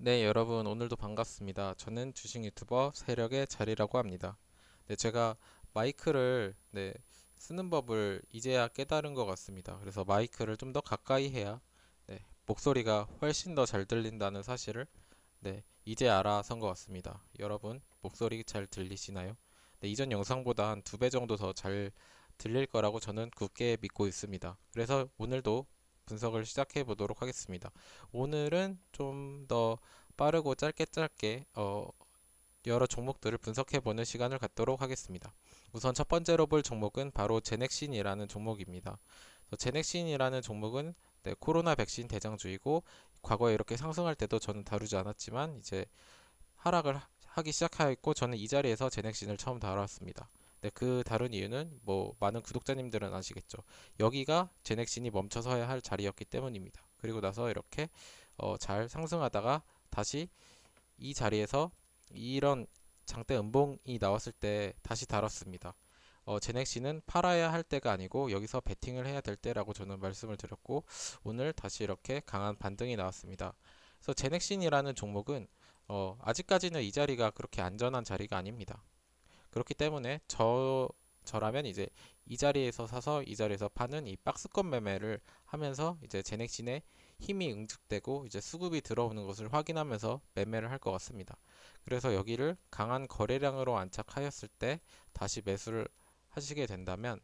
네, 여러분 오늘도 반갑습니다. 저는 주식 유튜버 세력의 자리라고 합니다. 네, 제가 마이크를 네, 쓰는 법을 이제야 깨달은 것 같습니다. 그래서 마이크를 좀 더 가까이 해야 네, 목소리가 훨씬 더 잘 들린다는 사실을 네, 이제 알아선 것 같습니다. 여러분 목소리 잘 들리시나요? 네, 이전 영상보다 한 두 배 정도 더 잘 들릴 거라고 저는 굳게 믿고 있습니다. 그래서 오늘도 분석을 시작해 보도록 하겠습니다. 오늘은 좀 더 빠르고 짧게 짧게 어, 여러 종목들을 분석해 보는 시간을 갖도록 하겠습니다. 우선 첫 번째로 볼 종목은 바로 제넥신이라는 종목입니다. 제넥신이라는 종목은 네, 코로나 백신 대장주이고 과거에 이렇게 상승할 때도 저는 다루지 않았지만 이제 하락을 하- 하기 시작하였고 저는 이 자리에서 제넥신을 처음 다뤘습니다. 네, 그 다룬 이유는 뭐 많은 구독자님들은 아시겠죠. 여기가 제넥신이 멈춰서야 할 자리였기 때문입니다. 그리고 나서 이렇게 어, 잘 상승하다가 다시 이 자리에서 이런 장대 음봉이 나왔을 때 다시 다뤘습니다. 어, 제넥시는 팔아야 할 때가 아니고 여기서 베팅을 해야 될 때라고 저는 말씀을 드렸고 오늘 다시 이렇게 강한 반등이 나왔습니다. 그래서 제넥신이라는 종목은 어, 아직까지는 이 자리가 그렇게 안전한 자리가 아닙니다. 그렇기 때문에 저 저라면 이제 이 자리에서 사서 이 자리에서 파는 이 박스권 매매를 하면서 이제 제넥신의 힘이 응축되고 이제 수급이 들어오는 것을 확인하면서 매매를 할 것 같습니다. 그래서 여기를 강한 거래량으로 안착하였을 때 다시 매수를 하시게 된다면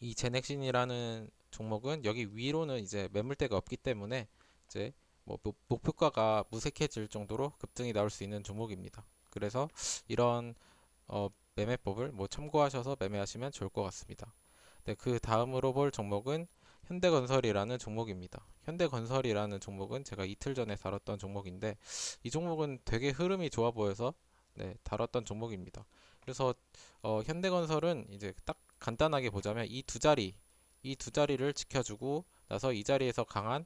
이 제넥신이라는 종목은 여기 위로는 이제 매물대가 없기 때문에 이제 뭐 목- 목표가가 무색해질 정도로 급등이 나올 수 있는 종목입니다. 그래서 이런 어, 매매법을 뭐 참고하셔서 매매하시면 좋을 것 같습니다. 네, 그 다음으로 볼 종목은 현대건설이라는 종목입니다. 현대건설이라는 종목은 제가 이틀 전에 다뤘던 종목인데 이 종목은 되게 흐름이 좋아 보여서 네, 다뤘던 종목입니다. 그래서 어, 현대건설은 이제 딱 간단하게 보자면 이 두 자리, 이 두 자리를 지켜주고 나서 이 자리에서 강한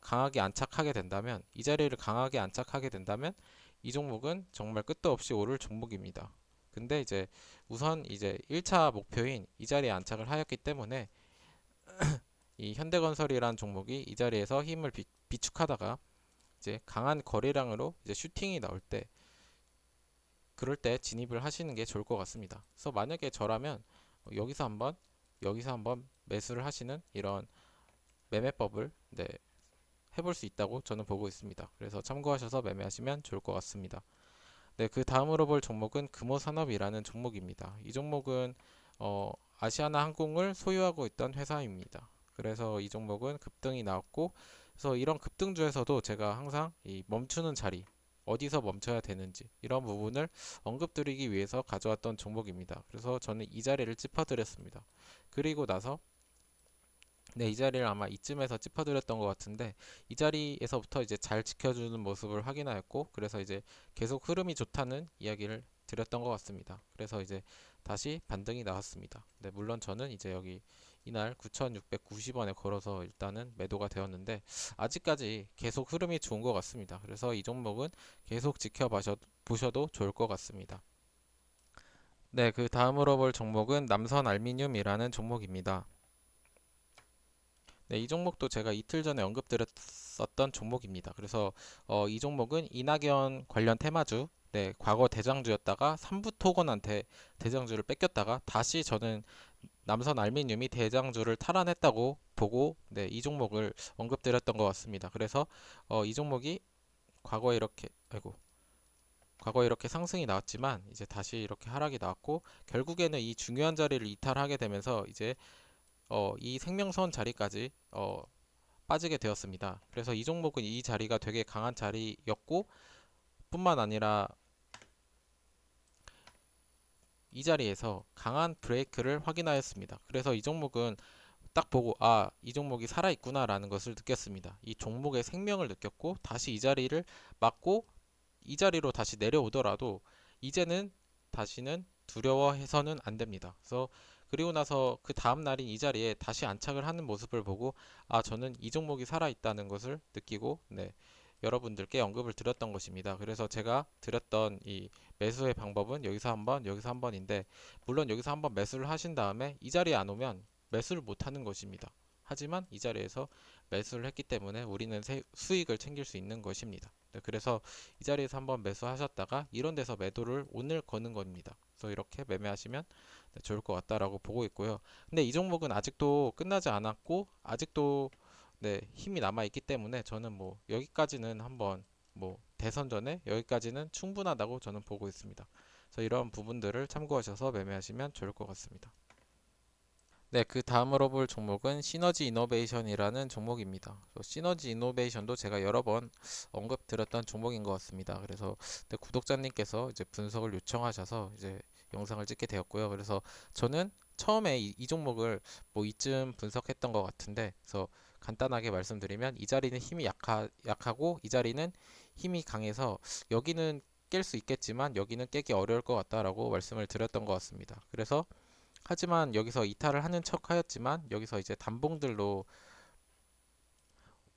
강하게 안착하게 된다면 이 자리를 강하게 안착하게 된다면 이 종목은 정말 끝도 없이 오를 종목입니다. 근데 이제 우선 이제 1차 목표인 이 자리에 안착을 하였기 때문에 이 현대건설이라는 종목이 이 자리에서 힘을 비, 비축하다가 이제 강한 거래량으로 이제 슈팅이 나올 때 그럴 때 진입을 하시는 게 좋을 것 같습니다. 그래서 만약에 저라면 여기서 한번 여기서 한번 매수를 하시는 이런 매매법을 네, 해볼 수 있다고 저는 보고 있습니다. 그래서 참고하셔서 매매하시면 좋을 것 같습니다. 네, 그 다음으로 볼 종목은 금호산업이라는 종목입니다. 이 종목은 어, 아시아나 항공을 소유하고 있던 회사입니다. 그래서 이 종목은 급등이 나왔고, 그래서 이런 급등주에서도 제가 항상 이 멈추는 자리, 어디서 멈춰야 되는지 이런 부분을 언급드리기 위해서 가져왔던 종목입니다. 그래서 저는 이 자리를 짚어드렸습니다. 그리고 나서 네, 이 자리를 아마 이쯤에서 짚어드렸던 것 같은데 이 자리에서부터 이제 잘 지켜주는 모습을 확인하였고 그래서 이제 계속 흐름이 좋다는 이야기를 드렸던 것 같습니다. 그래서 이제 다시 반등이 나왔습니다. 네, 물론 저는 이제 여기 이날 9,690원에 걸어서 일단은 매도가 되었는데 아직까지 계속 흐름이 좋은 것 같습니다. 그래서 이 종목은 계속 지켜보셔도 좋을 것 같습니다. 네, 그 다음으로 볼 종목은 남선 알미늄이라는 종목입니다. 네, 이 종목도 제가 이틀 전에 언급드렸었던 종목입니다. 그래서 어, 이 종목은 이낙연 관련 테마주, 네, 과거 대장주였다가 삼부토건한테 대장주를 뺏겼다가 다시 저는 남선 알미늄이 대장주를 탈환했다고 보고 네, 이 종목을 언급드렸던 것 같습니다. 그래서 어, 이 종목이 과거에 이렇게 아이고 과거에 이렇게 상승이 나왔지만 이제 다시 이렇게 하락이 나왔고 결국에는 이 중요한 자리를 이탈하게 되면서 이제 어, 이 생명선 자리까지 어, 빠지게 되었습니다. 그래서 이 종목은 이 자리가 되게 강한 자리였고 뿐만 아니라 이 자리에서 강한 브레이크를 확인하였습니다. 그래서 이 종목은 딱 보고 아, 이 종목이 살아있구나 라는 것을 느꼈습니다. 이 종목의 생명을 느꼈고 다시 이 자리를 맞고 이 자리로 다시 내려오더라도 이제는 다시는 두려워해서는 안 됩니다. 그래서 그리고 나서 그 다음 날인 이 자리에 다시 안착을 하는 모습을 보고 아 저는 이 종목이 살아 있다는 것을 느끼고 네 여러분들께 언급을 드렸던 것입니다. 그래서 제가 드렸던 이 매수의 방법은 여기서 한번 여기서 한 번인데 물론 여기서 한번 매수를 하신 다음에 이 자리에 안 오면 매수를 못 하는 것입니다. 하지만 이 자리에서 매수를 했기 때문에 우리는 세- 수익을 챙길 수 있는 것입니다. 네, 그래서 이 자리에서 한번 매수하셨다가 이런 데서 매도를 오늘 거는 겁니다. 그래서 이렇게 매매하시면 네, 좋을 것 같다라고 보고 있고요. 근데 이 종목은 아직도 끝나지 않았고 아직도 네, 힘이 남아 있기 때문에 저는 뭐 여기까지는 한번 뭐 대선 전에 여기까지는 충분하다고 저는 보고 있습니다. 그래서 이런 부분들을 참고하셔서 매매하시면 좋을 것 같습니다. 네, 그 다음으로 볼 종목은 시너지 이노베이션이라는 종목입니다. 시너지 이노베이션도 제가 여러 번 언급드렸던 종목인 것 같습니다. 그래서 네, 구독자님께서 이제 분석을 요청하셔서 이제 영상을 찍게 되었고요. 그래서 저는 처음에 이, 이 종목을 뭐 이쯤 분석했던 것 같은데, 그래서 간단하게 말씀드리면 이 자리는 힘이 약하, 약하고 이 자리는 힘이 강해서 여기는 깰 수 있겠지만 여기는 깨기 어려울 것 같다라고 말씀을 드렸던 것 같습니다. 그래서 하지만 여기서 이탈을 하는 척 하였지만 여기서 이제 단봉들로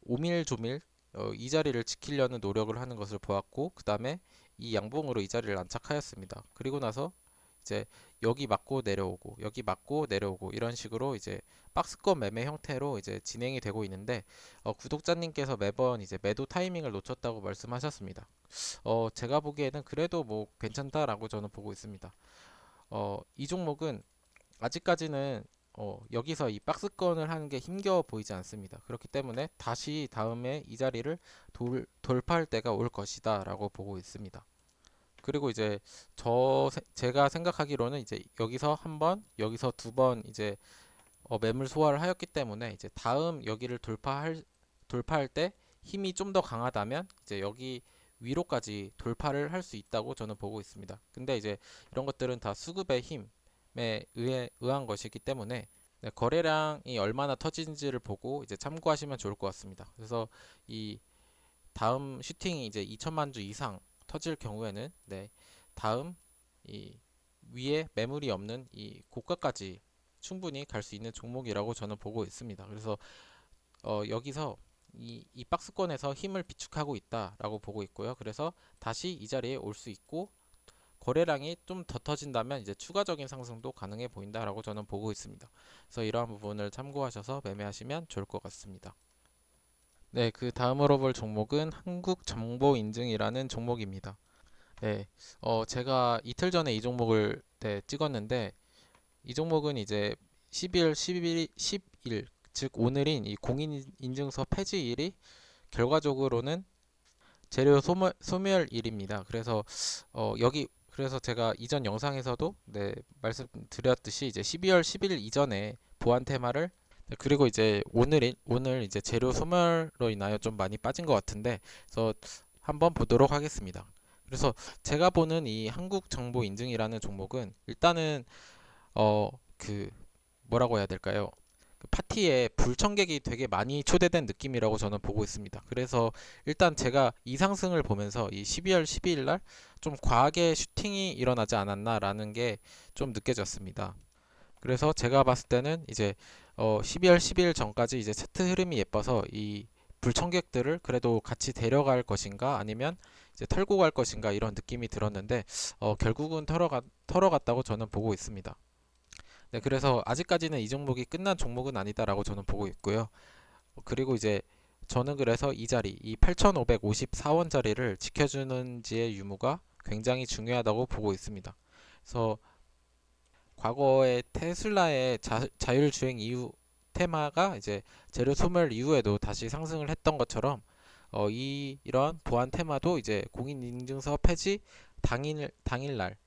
오밀조밀 어, 이 자리를 지키려는 노력을 하는 것을 보았고 그 다음에 이 양봉으로 이 자리를 안착하였습니다. 그리고 나서 이제 여기 맞고 내려오고 여기 맞고 내려오고 이런 식으로 이제 박스권 매매 형태로 이제 진행이 되고 있는데 어, 구독자님께서 매번 이제 매도 타이밍을 놓쳤다고 말씀하셨습니다. 어, 제가 보기에는 그래도 뭐 괜찮다라고 저는 보고 있습니다. 어, 이 종목은 아직까지는 어, 여기서 이 박스권을 하는 게 힘겨워 보이지 않습니다. 그렇기 때문에 다시 다음에 이 자리를 돌, 돌파할 때가 올 것이다 라고 보고 있습니다. 그리고 이제 저 세- 제가 생각하기로는 이제 여기서 한 번, 여기서 두 번 이제 어, 매물 소화를 하였기 때문에 이제 다음 여기를 돌파할 돌파할 때 힘이 좀 더 강하다면 이제 여기 위로까지 돌파를 할 수 있다고 저는 보고 있습니다. 근데 이제 이런 것들은 다 수급의 힘에 의해 의한 것이기 때문에 네, 거래량이 얼마나 터지는지를 보고 이제 참고하시면 좋을 것 같습니다. 그래서 이 다음 슈팅이 이제 2천만 주 이상 터질 경우에는 네, 다음 이 위에 매물이 없는 이 고가까지 충분히 갈 수 있는 종목이라고 저는 보고 있습니다. 그래서 어, 여기서 이, 이 박스권에서 힘을 비축하고 있다라고 보고 있고요. 그래서 다시 이 자리에 올 수 있고 거래량이 좀 더 터진다면 이제 추가적인 상승도 가능해 보인다라고 저는 보고 있습니다. 그래서 이러한 부분을 참고하셔서 매매하시면 좋을 것 같습니다. 네, 그 다음으로 볼 종목은 한국정보인증이라는 종목입니다. 네, 어, 제가 이틀 전에 이 종목을 네, 찍었는데 이 종목은 이제 12월 11일, 10일, 즉 오늘인 이 공인인증서 폐지일이 결과적으로는 재료 소멸, 소멸일입니다. 그래서 어, 여기 그래서 제가 이전 영상에서도 네, 말씀드렸듯이 이제 12월 10일 이전에 보안 테마를 네, 그리고 이제 오늘 오늘 이제 재료 소멸로 인하여 좀 많이 빠진 것 같은데 그래서 한번 보도록 하겠습니다. 그래서 제가 보는 이 한국 정보 인증이라는 종목은 일단은 어 그 뭐라고 해야 될까요? 그 파티에 불청객이 되게 많이 초대된 느낌이라고 저는 보고 있습니다. 그래서 일단 제가 이 상승을 보면서 이 12월 12일 날 좀 과하게 슈팅이 일어나지 않았나라는 게 좀 느껴졌습니다. 그래서 제가 봤을 때는 이제 어 12월 10일 전까지 이제 차트 흐름이 예뻐서 이 불청객들을 그래도 같이 데려갈 것인가 아니면 이제 털고 갈 것인가 이런 느낌이 들었는데 어 결국은 털어가, 털어갔다고 저는 보고 있습니다. 네, 그래서 아직까지는 이 종목이 끝난 종목은 아니다라고 저는 보고 있고요. 어, 그리고 이제 저는 그래서 이 자리, 이 8,554원 자리를 지켜주는지의 유무가 굉장히 중요하다고 보고 있습니다. 그래서 과거에 테슬라의 자, 자율주행 이후 테마가 이제 재료 소멸 이후에도 다시 상승을 했던 것처럼 어, 이 이런 보안 테마도 이제 공인인증서 폐지 당일 당일날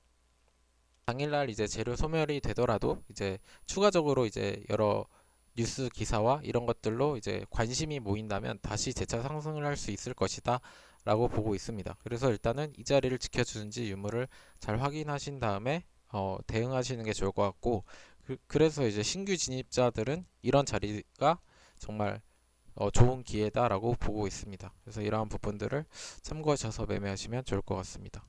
당일날 이제 재료 소멸이 되더라도 이제 추가적으로 이제 여러 뉴스 기사와 이런 것들로 이제 관심이 모인다면 다시 재차 상승을 할 수 있을 것이다 라고 보고 있습니다. 그래서 일단은 이 자리를 지켜주는지 유무를 잘 확인하신 다음에 어, 대응하시는 게 좋을 것 같고 그, 래서 이제 신규 진입자들은 이런 자리가 정말 어, 좋은 기회다라고 보고 있습니다. 그래서 이러한 부분들을 참고하셔서 매매하시면 좋을 것 같습니다.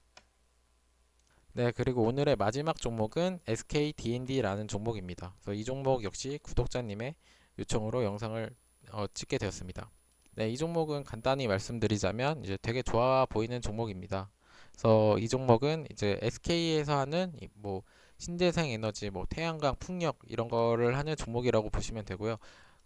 네, 그리고 오늘의 마지막 종목은 SK D&D라는 종목입니다. 그래서 이 종목 역시 구독자님의 요청으로 영상을 어, 찍게 되었습니다. 네, 이 종목은 간단히 말씀드리자면 이제 되게 좋아 보이는 종목입니다. 그래서 이 종목은 이제 SK에서 하는 이뭐 신재생 에너지, 뭐 태양광, 풍력 이런 거를 하는 종목이라고 보시면 되고요.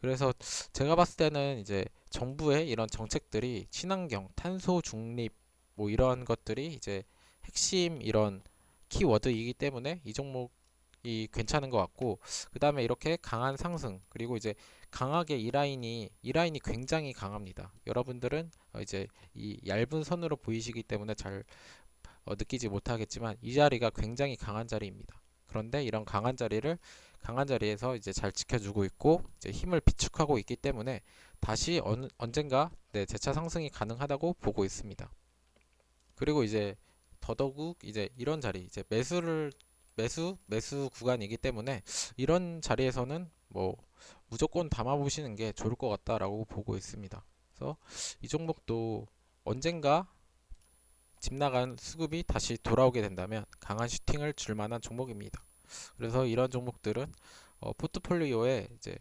그래서 제가 봤을 때는 이제 정부의 이런 정책들이 친환경, 탄소 중립 뭐 이런 것들이 이제 핵심 이런 키워드이기 때문에 이 종목이 괜찮은 것 같고 그 다음에 이렇게 강한 상승 그리고 이제 강하게 이 라인이 이 라인이 굉장히 강합니다. 여러분들은 어, 이제 이 얇은 선으로 보이시기 때문에 잘 어, 느끼지 못하겠지만 이 자리가 굉장히 강한 자리입니다. 그런데 이런 강한 자리를 강한 자리에서 이제 잘 지켜주고 있고 이제 힘을 비축하고 있기 때문에 다시 어느, 언젠가 네, 재차 상승이 가능하다고 보고 있습니다. 그리고 이제 더더욱 이제 이런 자리 이제 매수를 매수 매수 구간이기 때문에 이런 자리에서는 뭐 무조건 담아 보시는 게 좋을 것 같다라고 보고 있습니다. 그래서 이 종목도 언젠가 집 나간 수급이 다시 돌아오게 된다면 강한 슈팅을 줄 만한 종목입니다. 그래서 이런 종목들은 어, 포트폴리오에 이제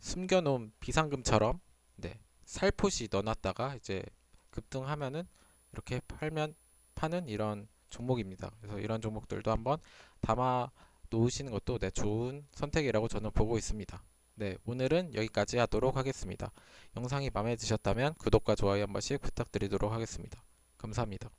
숨겨놓은 비상금처럼 네, 살포시 넣어놨다가 이제 급등하면은 이렇게 팔면 파는 이런 종목입니다. 그래서 이런 종목들도 한번 담아 놓으시는 것도 네, 좋은 선택이라고 저는 보고 있습니다. 네, 오늘은 여기까지 하도록 하겠습니다. 영상이 마음에 드셨다면 구독과 좋아요 한 번씩 부탁드리도록 하겠습니다. 감사합니다.